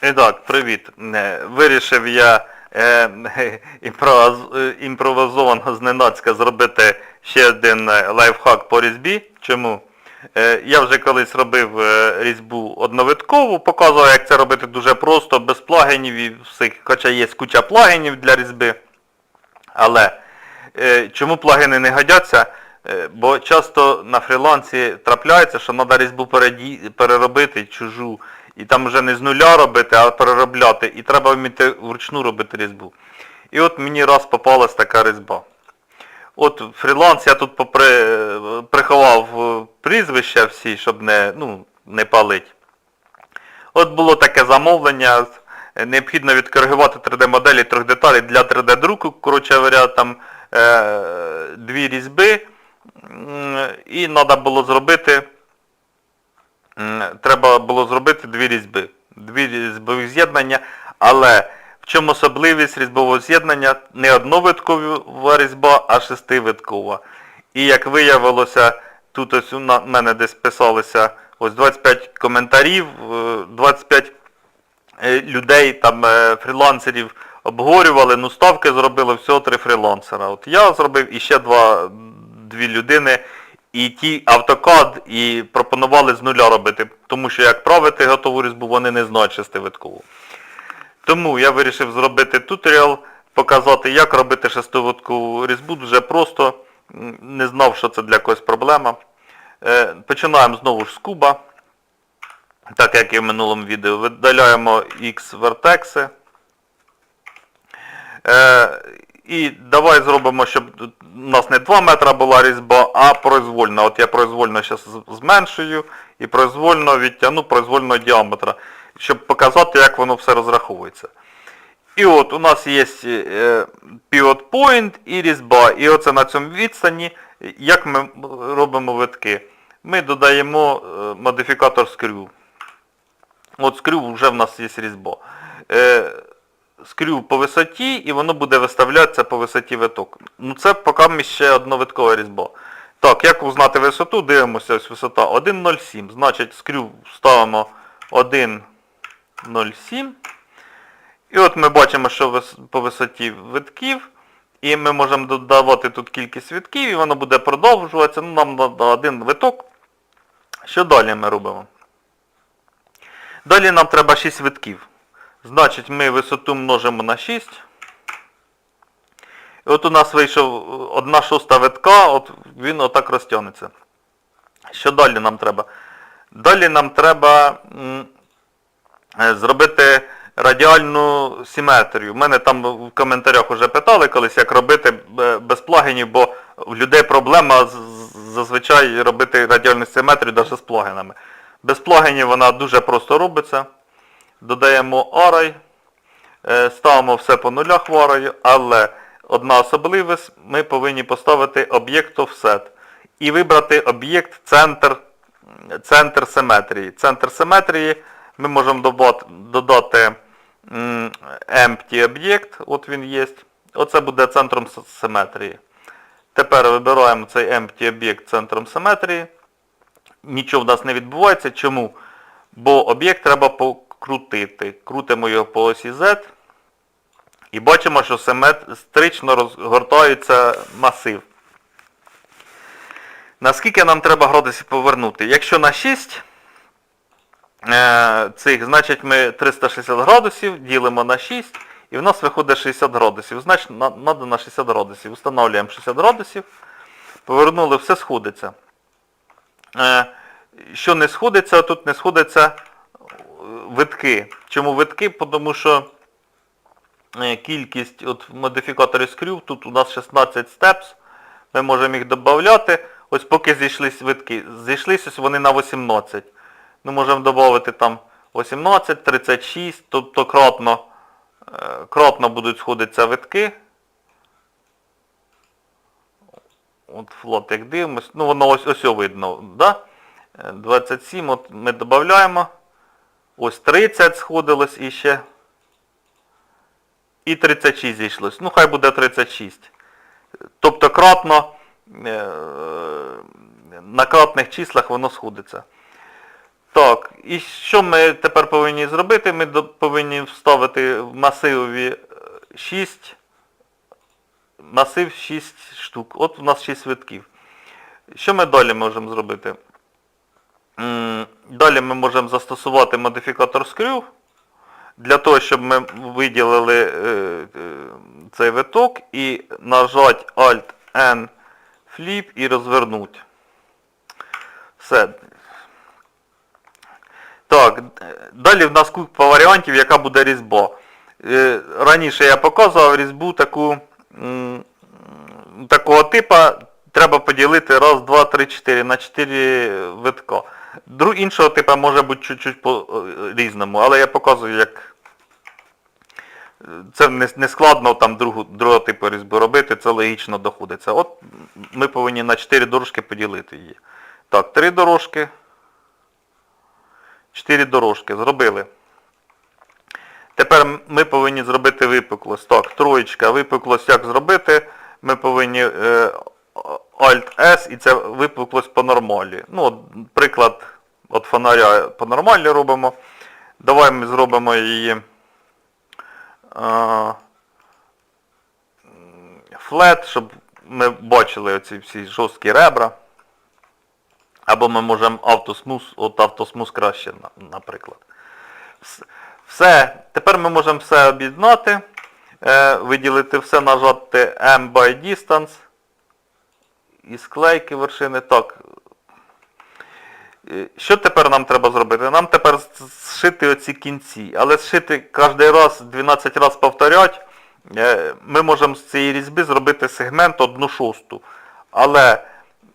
Так, привіт. Е, Вирішив я е, імпроваз- е, імпровизовано зненацька зробити ще один е, лайфхак по різьбі. Чому? Е, я вже колись робив різьбу одновиткову, показував, як це робити дуже просто, без плагінів і всіх, хоча є куча плагінів для різьби. Але е, чому плагіни не годяться? Бо часто на фрілансі трапляється, що треба різьбу переробити чужу. І там вже не з нуля робити, а переробляти. І треба вміти вручну робити різьбу. І от мені раз попалась така різьба. От фріланс я тут попри, е, приховав е, прізвища всі, щоб не, ну, не палить. От було таке замовлення. е, Необхідно відкоригувати 3D-моделі трьох деталей для 3D-друку. Коротше говоря, там е, дві різьби. І треба було зробити. Треба було зробити дві різьби. Дві різьбові з'єднання. Але в чому особливість різьбового з'єднання? Не одновиткова різьба, а шестивиткова. І як виявилося, тут ось у мене десь писалося ось 25 коментарів, е, 25 е, людей, там е, фрілансерів обговорювали, ну ставки зробили всього три фрілансера. От я зробив і ще два, дві людини, і ті автокад, і пропонували з нуля робити, тому що як правити готову різьбу, вони не знають шестивиткову. Тому я вирішив зробити туторіал, показати, як робити шестивиткову різьбу, дуже просто, не знав, що це для когось проблема. Е, Починаємо знову ж з куба. Так як і в минулому відео, видаляємо X вертекси. Е, і давай зробимо, щоб у нас не 2 метра була різьба, а произвольна. От я произвольно зараз зменшую і произвольно відтягну произвольного діаметра, щоб показати, як воно все розраховується. І от у нас є е, pivot point і різьба. І оце на цьому відстані, як ми робимо витки. Ми додаємо е, модифікатор screw. От скрю вже в нас є різьба. Скрю по висоті і воно буде виставлятися по висоті виток. Ну це поки ще одновиткова різьба. Так, як узнати висоту, дивимося, ось висота 1,07. Значить, скрю ставимо 1,07. І от ми бачимо, що по висоті витків. І ми можемо додавати тут кількість витків, і воно буде продовжуватися. Ну, нам треба один виток. Що далі ми робимо? Далі нам треба 6 витків. Значить, ми висоту множимо на 6. І от у нас вийшов 1 шоста витка, от він отак розтягнеться. Що далі нам треба? Далі нам треба е, зробити радіальну симетрію. У мене там в коментарях вже питали колись, як робити е, без плагінів, бо в людей проблема зазвичай робити радіальну симетрію навіть з плагінами. Без плагінів вона дуже просто робиться. Додаємо array, е, ставимо все по нулях в array, але одна особливість, ми повинні поставити об'єкт offset і вибрати об'єкт центр, центр симетрії. Центр симетрії ми можемо додати empty об'єкт, от він є. Оце буде центром симетрії. Тепер вибираємо цей empty об'єкт центром симетрії. Нічого в нас не відбувається. Чому? Бо об'єкт треба покрутити. Крутимо його по осі Z. І бачимо, що симетрично розгортається масив. Наскільки нам треба градусів повернути? Якщо на 6 е, цих, значить ми 360 градусів ділимо на 6 і в нас виходить 60 градусів. Значить, треба на 60 градусів. Встановлюємо 60 градусів. Повернули, все сходиться. Е, що не сходиться, тут не сходиться витки. Чому витки? Тому що е, кількість от в модифікаторі скрів, тут у нас 16 steps, ми можемо їх додати. Ось поки зійшлись витки. Зійшлись ось вони на 18. Ми можемо додати там 18, 36, тобто кратно, е, кратно будуть сходитися витки. От флот як дивимось, ну воно ось ось видно, да? Е, 27, от ми додаємо. Ось 30 сходилось і ще. І 36 зійшлось. Ну хай буде 36. Тобто кратно е, на кратних числах воно сходиться. Так, І що ми тепер повинні зробити? Ми повинні вставити в масивові 6, масив 6 штук. От у нас 6 витків. Що ми далі можемо зробити? Далі ми можемо застосувати модифікатор Screw для того, щоб ми виділили е, е, цей виток і нажати Alt-N Flip і розвернути. Все. Так, далі в нас купа варіантів, яка буде різьба. Е, Раніше я показував різьбу таку, такого типа треба поділити раз, два, три, чотири на чотири витка. Дру, іншого типа може бути чуть-чуть по е, але я показую, як е, це не, складно там другу, другого типу різьбу робити, це логічно доходиться. От ми повинні на 4 дорожки поділити її. Так, 3 дорожки. 4 дорожки. Зробили. Тепер ми повинні зробити випуклость. Так, троєчка, випуклость як зробити? Ми повинні е, Alt-S і це випуклость по нормалі. Ну, от, приклад от фонаря по нормалі робимо. Давай ми зробимо її а, флет, щоб ми бачили оці всі жорсткі ребра. Або ми можемо автосмус, от автосмус краще, наприклад. Все, тепер ми можемо все об'єднати, е, виділити все, нажати M by distance і склейки вершини. Так. Е, Що тепер нам треба зробити? Нам тепер зшити оці кінці. Але зшити кожен раз, 12 раз повторять, е, ми можемо з цієї різьби зробити сегмент 1 шосту. Але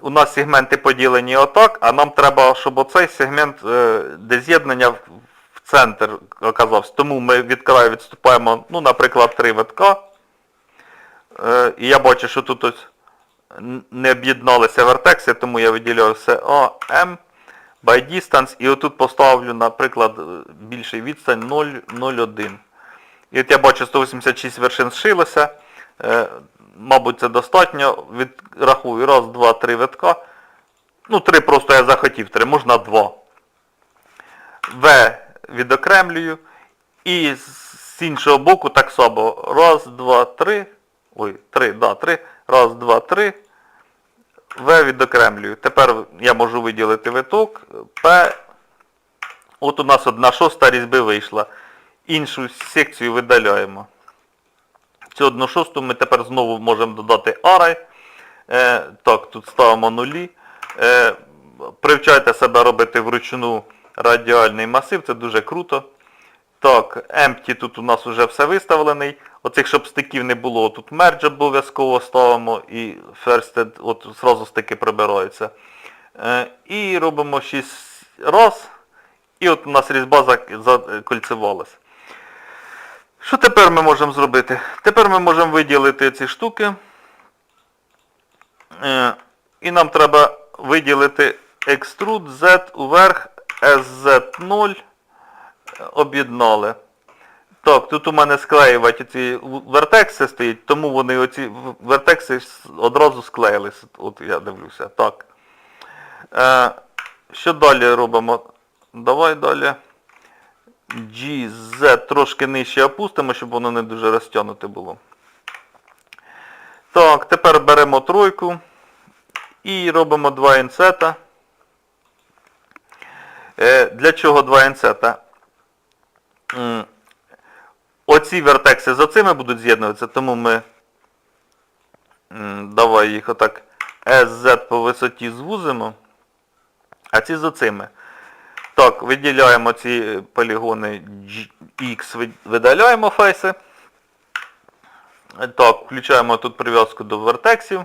у нас сегменти поділені отак, а нам треба, щоб оцей сегмент, е, де з'єднання в центр оказався. Тому ми від краю відступаємо, ну, наприклад, 3 витка. І я бачу, що тут ось не об'єдналися вертекси, тому я виділяю все O, M, by distance, і отут поставлю, наприклад, більший відстань 0,01. І от я бачу 186 вершин зшилося. Е, мабуть, це достатньо. Відрахую раз, два, три витка. Ну, три просто я захотів, три, можна два. В відокремлюю. І з іншого боку так само. Раз, два, три. Ой, три, да, три. Раз, два, три. В відокремлюю. Тепер я можу виділити виток. П. От у нас одна шоста різьби вийшла. Іншу секцію видаляємо. Цю одну шосту ми тепер знову можемо додати арай. Е, так, тут ставимо нулі. Е, привчайте себе робити вручну радіальний масив, це дуже круто. Так, empty тут у нас вже все виставлений. Оцих, щоб стиків не було, тут мердж обов'язково ставимо і first, от зразу стики прибираються. Е, і робимо 6 раз. І от у нас різьба зак- закольцевалась. Що тепер ми можемо зробити? Тепер ми можемо виділити ці штуки. Е, І нам треба виділити Extrude Z уверх SZ0 об'єднали. Так, тут у мене склеювати ці вертекси стоять, тому вони оці вертекси одразу склеїлись. От я дивлюся. Так. Е, що далі робимо? Давай далі. GZ трошки нижче опустимо, щоб воно не дуже розтягнуте було. Так, тепер беремо тройку і робимо два інсета. Е, для чого два інсета? Оці вертекси з оцими будуть з'єднуватися, тому ми давай їх отак SZ по висоті звузимо, а ці з оцими. Так, виділяємо ці полігони X, видаляємо фейси. Так, включаємо тут прив'язку до вертексів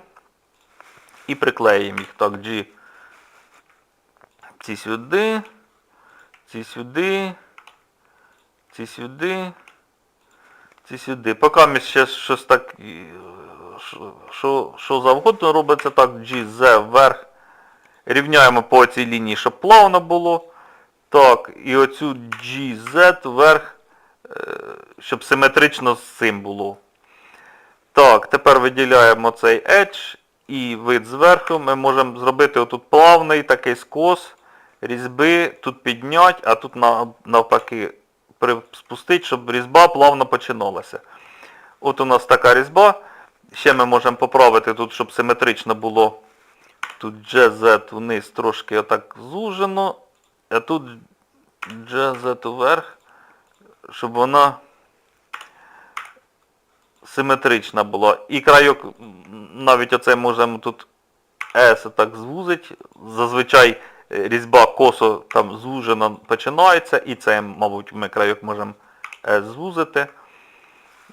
і приклеїмо їх. Так, G. Ці сюди, ці сюди, ці сюди, ці сюди. Поки ми ще щось так, що- що, завгодно робиться, так, G, Z вверх. Рівняємо по цій лінії, щоб плавно було. Так, і оцю GZ вверх, е, щоб симетрично з цим було. Так, тепер виділяємо цей edge і вид зверху. Ми можемо зробити отут плавний такий скос різьби тут піднять, а тут навпаки спустить, щоб різьба плавно починалася. От у нас така різьба. Ще ми можемо поправити тут, щоб симетрично було. Тут GZ вниз трошки отак зужено, а тут GZ вверх, щоб вона симетрична була. І крайок, навіть оце можемо тут S так звузить. Зазвичай різьба косо там звужена починається, і це, мабуть, ми крайок можемо звузити.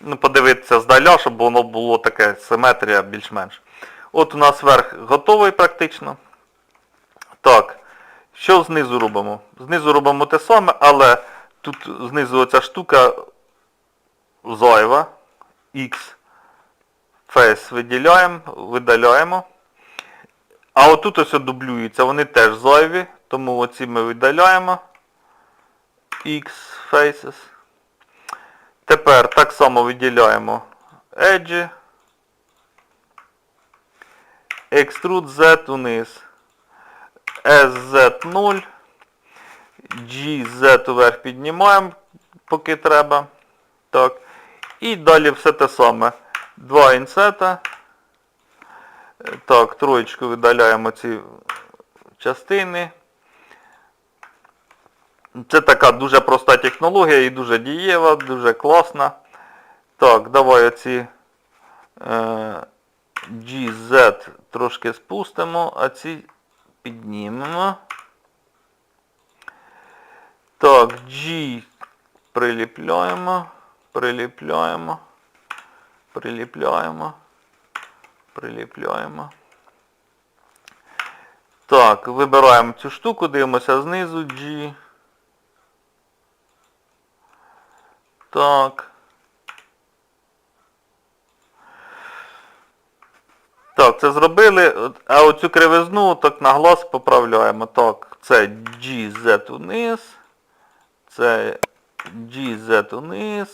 Ну, подивитися здаля, щоб воно було таке симетрія більш-менш. От у нас верх готовий практично. Так, що знизу робимо? Знизу робимо те саме, але тут знизу оця штука зайва. X фейс виділяємо, видаляємо. А отут ось дублюються, вони теж зайві, тому оці ми видаляємо. X faces. Тепер так само виділяємо Edge. Extrude Z униз. SZ0. GZ вверх піднімаємо, поки треба. Так. І далі все те саме. Два інсета. Так, троєчку видаляємо ці частини. Це така дуже проста технологія і дуже дієва, дуже класна. Так, давай оці е, GZ трошки спустимо, а ці піднімемо. Так, G приліпляємо, приліпляємо, приліпляємо, приліпляємо. Так, вибираємо цю штуку, дивимося знизу G. Так. Так, це зробили, а оцю кривизну так на глаз поправляємо. Так, це GZ униз. Це GZ униз.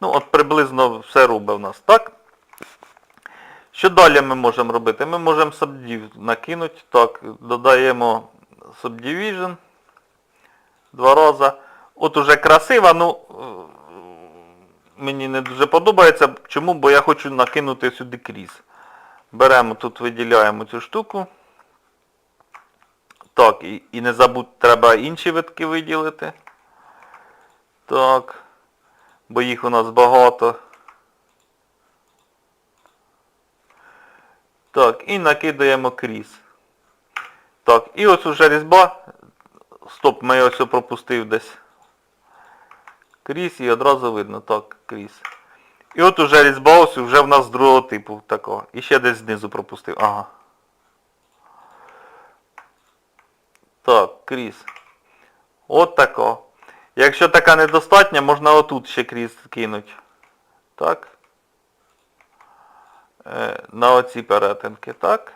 Ну, от приблизно все робить в нас, так? Що далі ми можемо робити? Ми можемо subdiv накинути. Так, додаємо subdivision. Два рази. От уже красиво, ну е, мені не дуже подобається. Чому? Бо я хочу накинути сюди кріс. Беремо тут, виділяємо цю штуку. Так, і, і не забудь, треба інші витки виділити. Так. Бо їх у нас багато. Так, і накидаємо кріс. Так, і ось уже різьба. Стоп, ми ось пропустив десь. Кріс і одразу видно, так, кріс. І от уже різьба ось вже в нас другого типу такого. І ще десь знизу пропустив. Ага. Так, кріс. От тако. Якщо така недостатня, можна отут ще кріс кинути. Так. Е, на оці перетинки, так.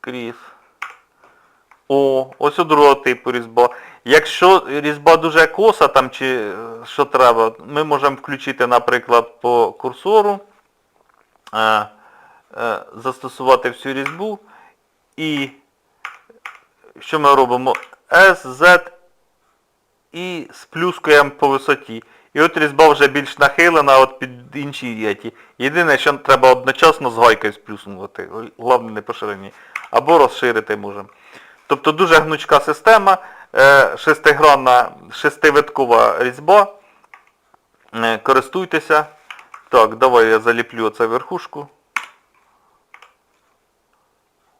Кріс. О, ось у другого типу різьба. Якщо різьба дуже коса там чи е, що треба, ми можемо включити, наприклад, по курсору, е, застосувати всю різьбу і що ми робимо? S, Z і сплюскуємо по висоті. І от різьба вже більш нахилена от під інші єті. Єдине, що треба одночасно з гайкою сплюснувати, головне не по ширині. Або розширити можемо. Тобто дуже гнучка система, е, шестигранна, шестивиткова різьба. Е, Користуйтеся. Так, давай я заліплю оце верхушку.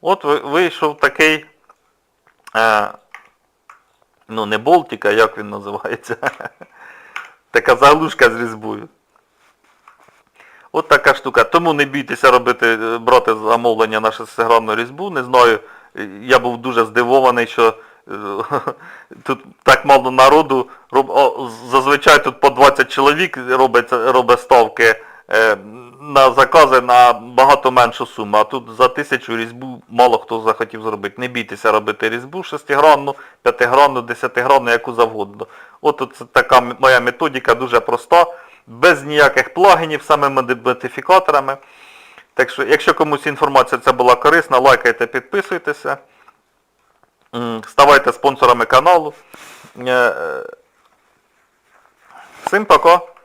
От вийшов такий, е, ну не болтик, а як він називається. Така заглушка з різьбою. От така штука. Тому не бійтеся робити, е, брати замовлення на шестигранну різьбу. Не знаю, е, я був дуже здивований, що е, тут так мало народу. Зазвичай тут по 20 чоловік робить, робить ставки. На закази на багато меншу суму, а тут за тисячу різьбу мало хто захотів зробити. Не бійтеся робити різьбу шестигранну, п'ятигранну, десятигранну, яку завгодно. От це така моя методика дуже проста, без ніяких плагінів, саме модифікаторами. Так що, якщо комусь інформація ця була корисна, лайкайте, підписуйтеся. Ставайте спонсорами каналу. Е, е, Всім пока!